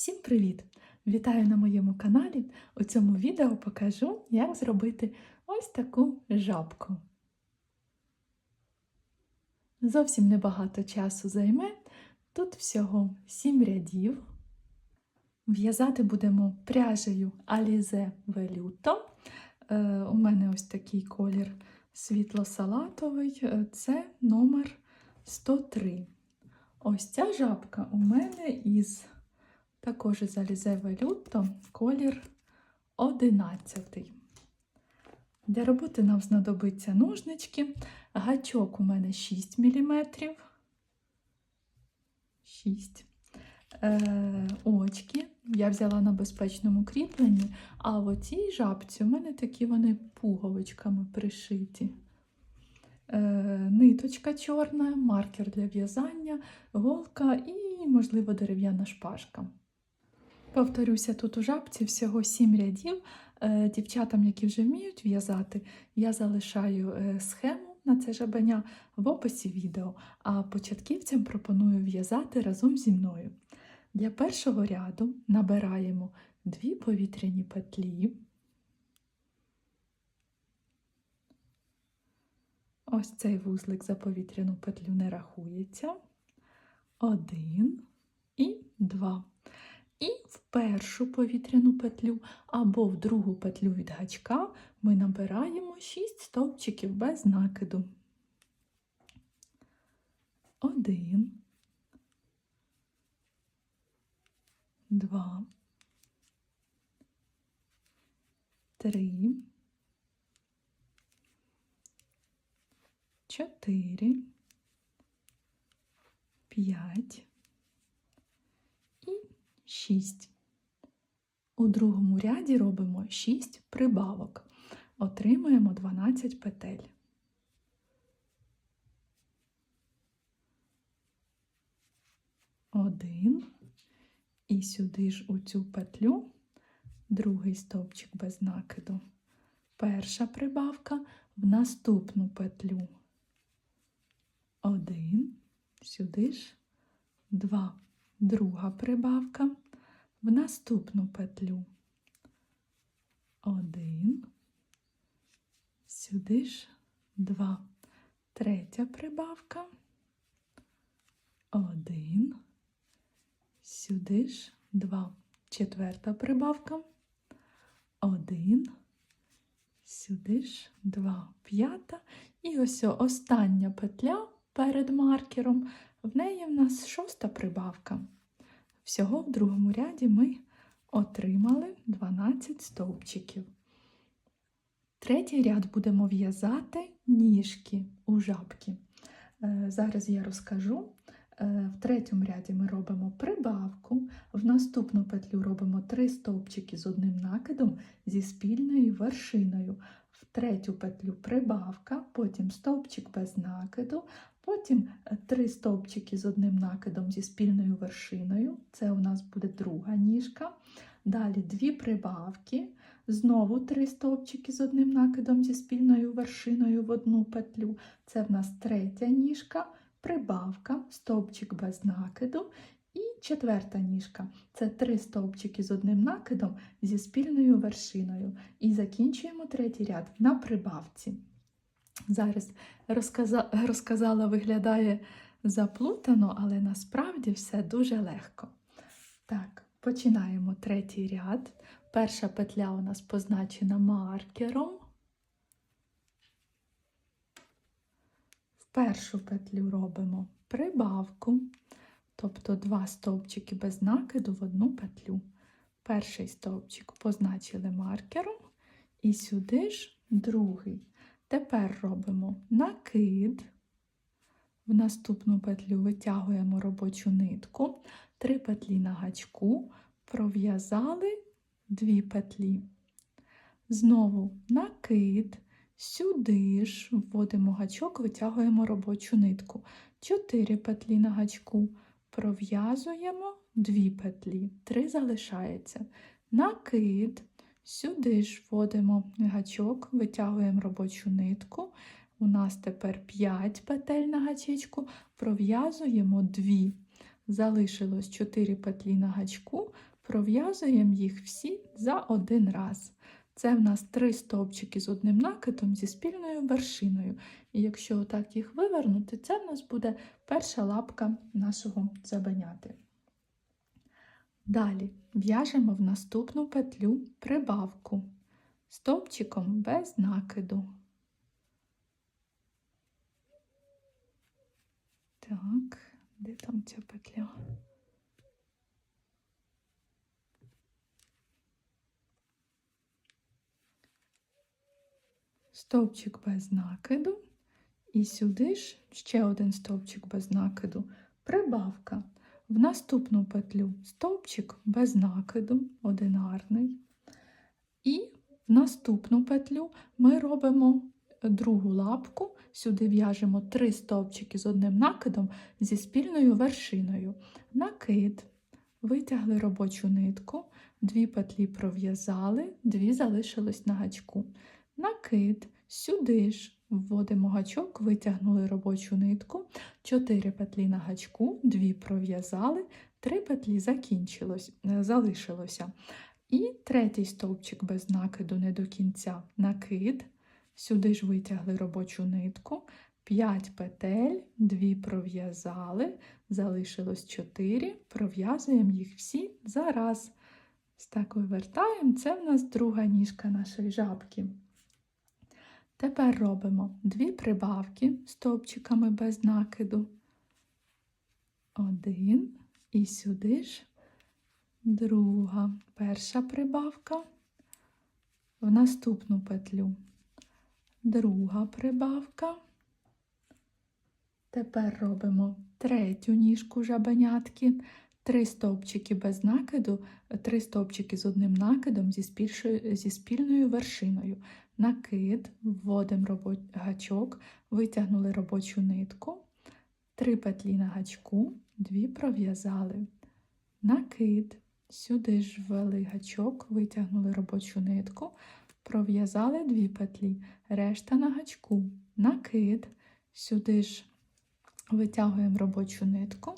Всім привіт! Вітаю на моєму каналі. У цьому відео покажу, як зробити ось таку жабку. Зовсім небагато часу займе. Тут всього 7 рядів. В'язати будемо пряжею Alize Velluto. Е, У мене ось такий колір світло-салатовий. Е, Це номер 103. Ось ця жабка у мене із також із Alize Velluto, колір 11. Для роботи нам знадобиться ножнички. Гачок у мене 6 мм. 6 е, очки. Я взяла на безпечному кріпленні, а в оцій жабці у мене такі вони пуговичками пришиті. Е, ниточка чорна, маркер для в'язання, голка і, можливо, дерев'яна шпажка. Повторюся, тут у жабці всього 7 рядів. Е, Дівчатам, які вже вміють в'язати, я залишаю е, схему на це жабеня в описі відео, а початківцям пропоную в'язати разом зі мною. Для першого ряду набираємо дві повітряні петлі. Ось цей вузлик за повітряну петлю не рахується. Один і два. І в першу повітряну петлю або в другу петлю від гачка ми набираємо 6 стовпчиків без накиду. Один, два, три, чотири, п'ять. 6. У другому ряді робимо 6 прибавок. Отримуємо 12 петель. Один. І сюди ж у цю петлю другий стовпчик без накиду. Перша прибавка в наступну петлю. Один. Сюди ж два друга прибавка в наступну петлю. Один, сюди ж два, третя прибавка, один, сюди ж два, четверта прибавка, один, сюди ж два, п'ята. І ось остання петля перед маркером. В неї в нас шоста прибавка. Всього в другому ряді ми отримали 12 стовпчиків. Третій ряд будемо в'язати ніжки у жабки. Е, Зараз я розкажу. Е, В третьому ряді ми робимо прибавку, в наступну петлю робимо 3 стовпчики з одним накидом зі спільною вершиною. В третю петлю прибавка, потім стовпчик без накиду, Потім три стовпчики з одним накидом зі спільною вершиною. Це у нас буде друга ніжка. Далі дві прибавки, знову три стовпчики з одним накидом зі спільною вершиною в одну петлю. Це в нас третя ніжка, прибавка, стовпчик без накиду. І четверта ніжка це три стовпчики з одним накидом зі спільною вершиною. І закінчуємо третій ряд на прибавці. Зараз розказа... розказала, виглядає заплутано, але насправді все дуже легко. Так, починаємо третій ряд. Перша петля у нас позначена маркером. В першу петлю робимо прибавку, тобто два стовпчики без накиду в одну петлю. Перший стовпчик позначили маркером, і сюди ж другий. Тепер робимо накид, в наступну петлю витягуємо робочу нитку, три петлі на гачку, пров'язали дві петлі. Знову накид, сюди ж вводимо гачок, витягуємо робочу нитку. Чотири петлі на гачку, пров'язуємо дві петлі, три залишається. Накид, Сюди ж вводимо гачок, витягуємо робочу нитку. У нас тепер 5 петель на гачечку, пров'язуємо 2. Залишилось 4 петлі на гачку, пров'язуємо їх всі за один раз. Це в нас три стовпчики з одним накидом зі спільною вершиною. І якщо отак їх вивернути, це в нас буде перша лапка нашого забеняти. Далі в'яжемо в наступну петлю прибавку стовпчиком без накиду. Так, де там ця петля? Стовпчик без накиду. І сюди ж ще один стовпчик без накиду. Прибавка. В наступну петлю стовпчик без накиду, одинарний. І в наступну петлю ми робимо другу лапку, сюди в'яжемо три стовпчики з одним накидом зі спільною вершиною. Накид, витягли робочу нитку, дві петлі пров'язали, дві залишились на гачку. Накид, сюди ж вводимо гачок, витягнули робочу нитку, 4 петлі на гачку, 2 пров'язали, 3 петлі е, залишилося. І третій стовпчик без накиду не до кінця накид, сюди ж витягли робочу нитку, 5 петель, 2 пров'язали, залишилось 4, пров'язуємо їх всі зараз. Ось так вивертаємо, це в нас друга ніжка нашої жабки. Тепер робимо дві прибавки стовпчиками без накиду. Один і сюди ж друга. Перша прибавка в наступну петлю. Друга прибавка. Тепер робимо третю ніжку жабенятки. Три стовпчики без накиду, три стовпчики з одним накидом зі, спільною вершиною. Накид, вводимо робо... гачок, витягнули робочу нитку, три петлі на гачку, дві пров'язали. Накид, сюди ж ввели гачок, витягнули робочу нитку, пров'язали дві петлі, решта на гачку, накид, сюди ж витягуємо робочу нитку,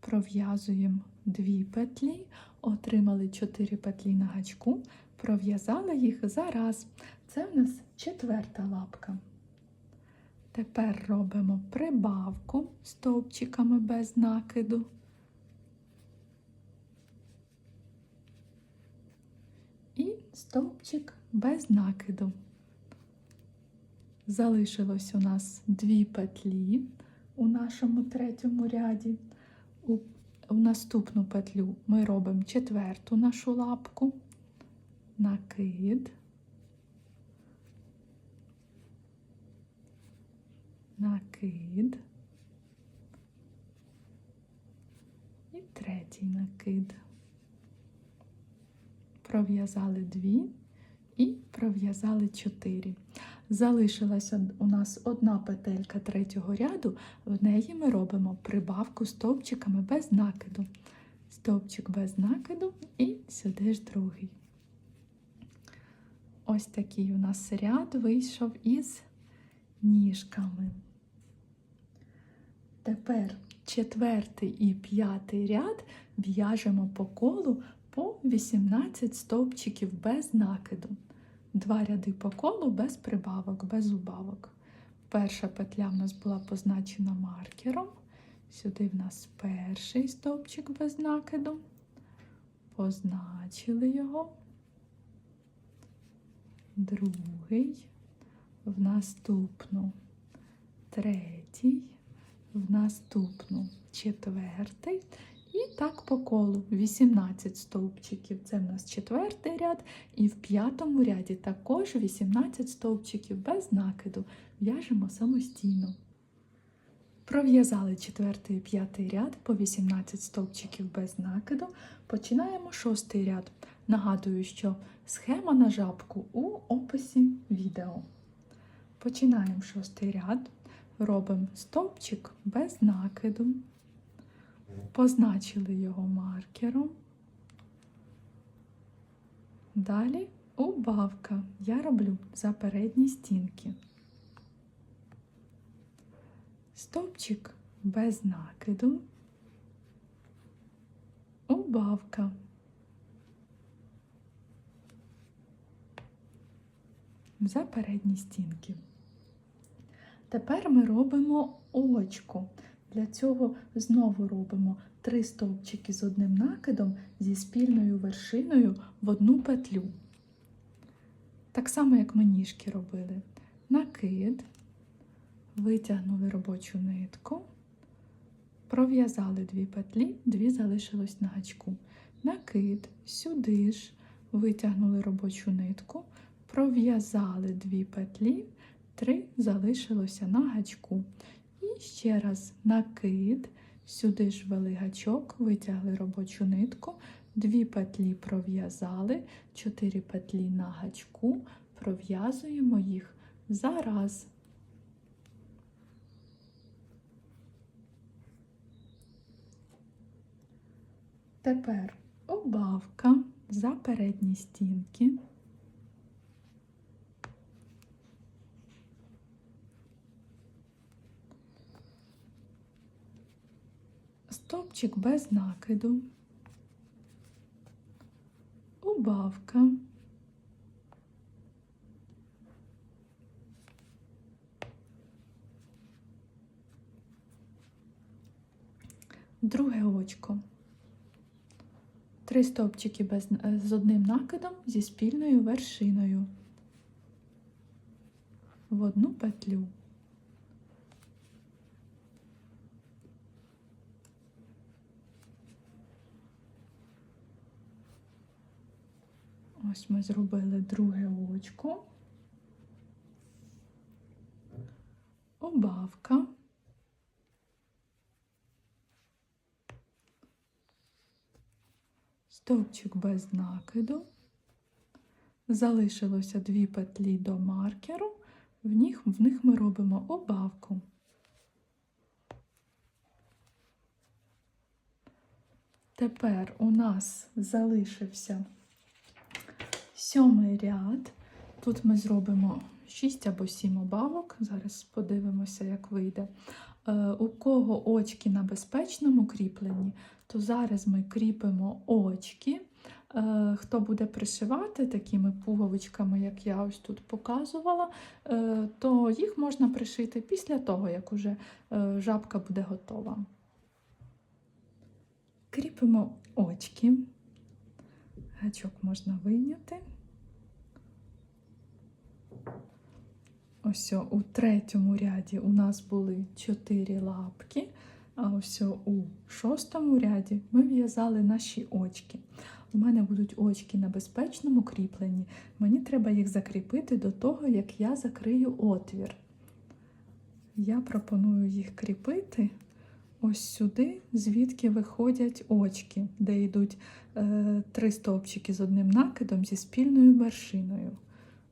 пров'язуємо дві петлі, отримали 4 петлі на гачку, пров'язали їх зараз. Це в нас четверта лапка. Тепер робимо прибавку стовпчиками без накиду. І стовпчик без накиду. Залишилось у нас дві петлі у нашому третьому ряді. У, в наступну петлю ми робимо четверту нашу лапку, накид. накид і третій накид. Пров'язали дві і пров'язали чотири. Залишилася у нас одна петелька третього ряду, в неї ми робимо прибавку стовпчиками без накиду. Стовпчик без накиду і сюди ж другий. Ось такий у нас ряд вийшов із ніжками. Тепер четвертий і п'ятий ряд в'яжемо по колу по 18 стовпчиків без накиду. Два ряди по колу без прибавок, без убавок. Перша петля в нас була позначена маркером. Сюди в нас перший стовпчик без накиду. Позначили його. Другий, в наступну третій в наступну четвертий. І так по колу 18 стовпчиків. Це в нас четвертий ряд, і в п'ятому ряді також 18 стовпчиків без накиду. В'яжемо самостійно. Пров'язали четвертий і п'ятий ряд по 18 стовпчиків без накиду. Починаємо шостий ряд. Нагадую, що схема на жабку у описі відео. Починаємо шостий ряд робимо стовпчик без накиду, позначили його маркером. Далі убавка я роблю за передні стінки. Стовпчик без накиду, убавка. За передні стінки. Тепер ми робимо очко. Для цього знову робимо три стовпчики з одним накидом зі спільною вершиною в одну петлю. Так само, як ми ніжки робили. Накид, витягнули робочу нитку, пров'язали дві петлі, дві залишилось на гачку. Накид, сюди ж витягнули робочу нитку, пров'язали дві петлі, три залишилося на гачку. І ще раз накид, сюди ж вели гачок, витягли робочу нитку, дві петлі пров'язали, чотири петлі на гачку, пров'язуємо їх зараз. Тепер обавка за передні стінки. Стопчик без накиду. Убавка. Друге очко. Три стовпчики без, е, з одним накидом зі спільною вершиною в одну петлю. Ось ми зробили друге очко, обавка. Стовпчик без накиду. Залишилося дві петлі до маркеру, в них, в них ми робимо обавку. Тепер у нас залишився сьомий ряд. Тут ми зробимо 6 або 7 обавок. Зараз подивимося, як вийде. Е, у кого очки на безпечному кріпленні, то зараз ми кріпимо очки. Е, Хто буде пришивати такими пуговичками, як я ось тут показувала, е, то їх можна пришити після того, як уже жабка буде готова. Кріпимо очки. Гачок можна вийняти. Ось у третьому ряді у нас були чотири лапки, а ось у шостому ряді ми в'язали наші очки. У мене будуть очки на безпечному кріпленні. Мені треба їх закріпити до того, як я закрию отвір. Я пропоную їх кріпити ось сюди, звідки виходять очки, де йдуть е, три стовпчики з одним накидом зі спільною вершиною.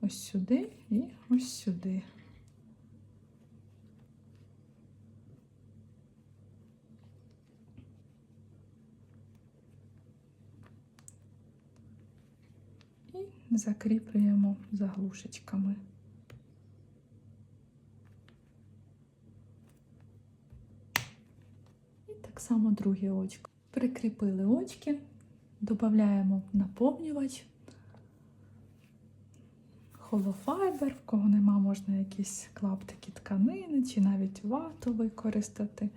Ось сюди і ось сюди. І закріплюємо заглушечками. І так само друге очко. Прикріпили очки, додаємо наповнювач, холофайбер, в кого нема, можна якісь клаптики тканини чи навіть вату використати.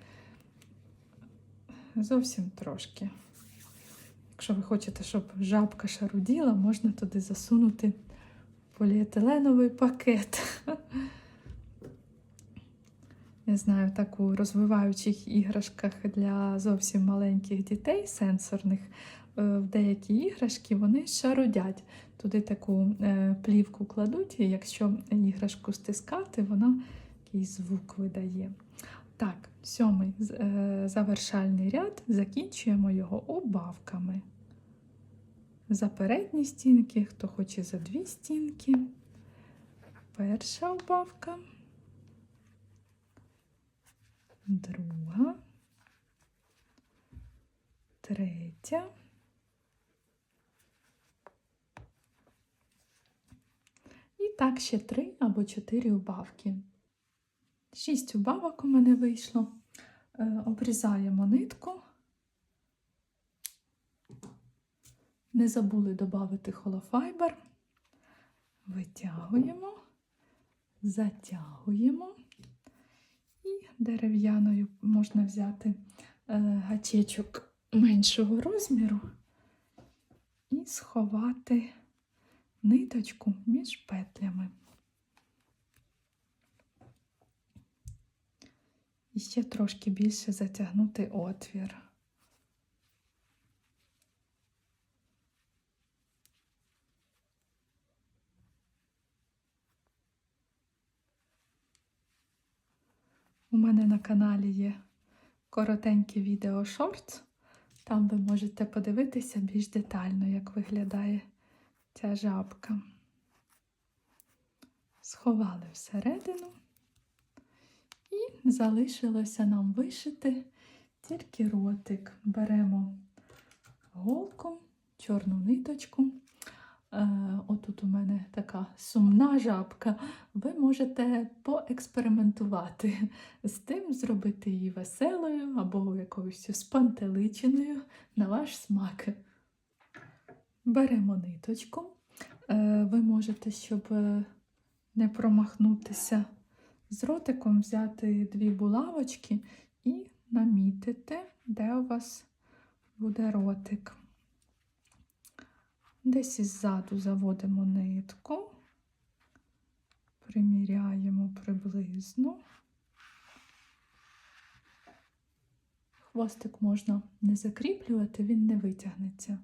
Зовсім трошки. Якщо ви хочете, щоб жабка шаруділа, можна туди засунути поліетиленовий пакет. Я знаю, так у розвиваючих іграшках для зовсім маленьких дітей, сенсорних, е, в деякі іграшки вони шарудять. Туди таку е, плівку кладуть, і якщо іграшку стискати, вона якийсь звук видає. Так, сьомий е, завершальний ряд, закінчуємо його убавками. За передні стінки, хто хоче за дві стінки. Перша убавка. Друга, третя. І так ще три або чотири убавки. Шість убавок у мене вийшло. Е, Обрізаємо нитку. Не забули додати холофайбер. витягуємо, затягуємо. Дерев'яною можна взяти е, гачечок меншого розміру і сховати ниточку між петлями. І ще трошки більше затягнути отвір. У мене на каналі є коротеньке відео шортс. Там ви можете подивитися більш детально, як виглядає ця жабка. Сховали всередину. І залишилося нам вишити тільки ротик. Беремо голку, чорну ниточку. Е, Отут у мене така сумна жабка. Ви можете поекспериментувати з тим, зробити її веселою або якоюсь спантеличеною на ваш смак. Беремо ниточку. Е, Ви можете, щоб е, не промахнутися з ротиком, взяти дві булавочки і намітити, де у вас буде ротик. Десь іззаду заводимо нитку, приміряємо приблизно. Хвостик можна не закріплювати, він не витягнеться.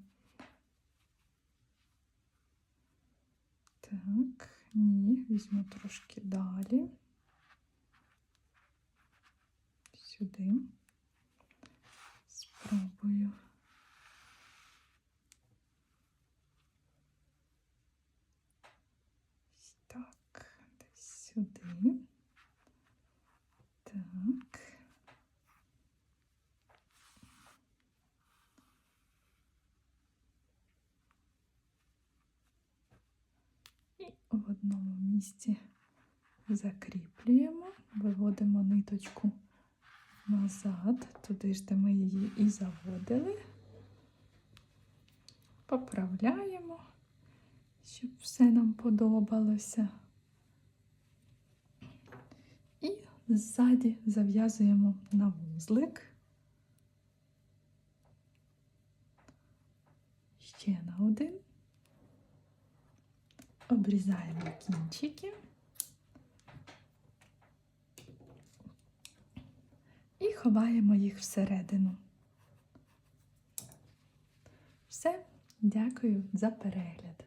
Так, ні, візьму трошки далі. Сюди. Спробую. Ось Так, десь сюди. Так. І в одному місці закріплюємо, виводимо ниточку назад, туди ж, де ми її і заводили. Поправляємо, щоб все нам подобалося. І ззаді зав'язуємо на вузлик. Ще на один. Обрізаємо кінчики. І ховаємо їх всередину. Все, дякую за перегляд.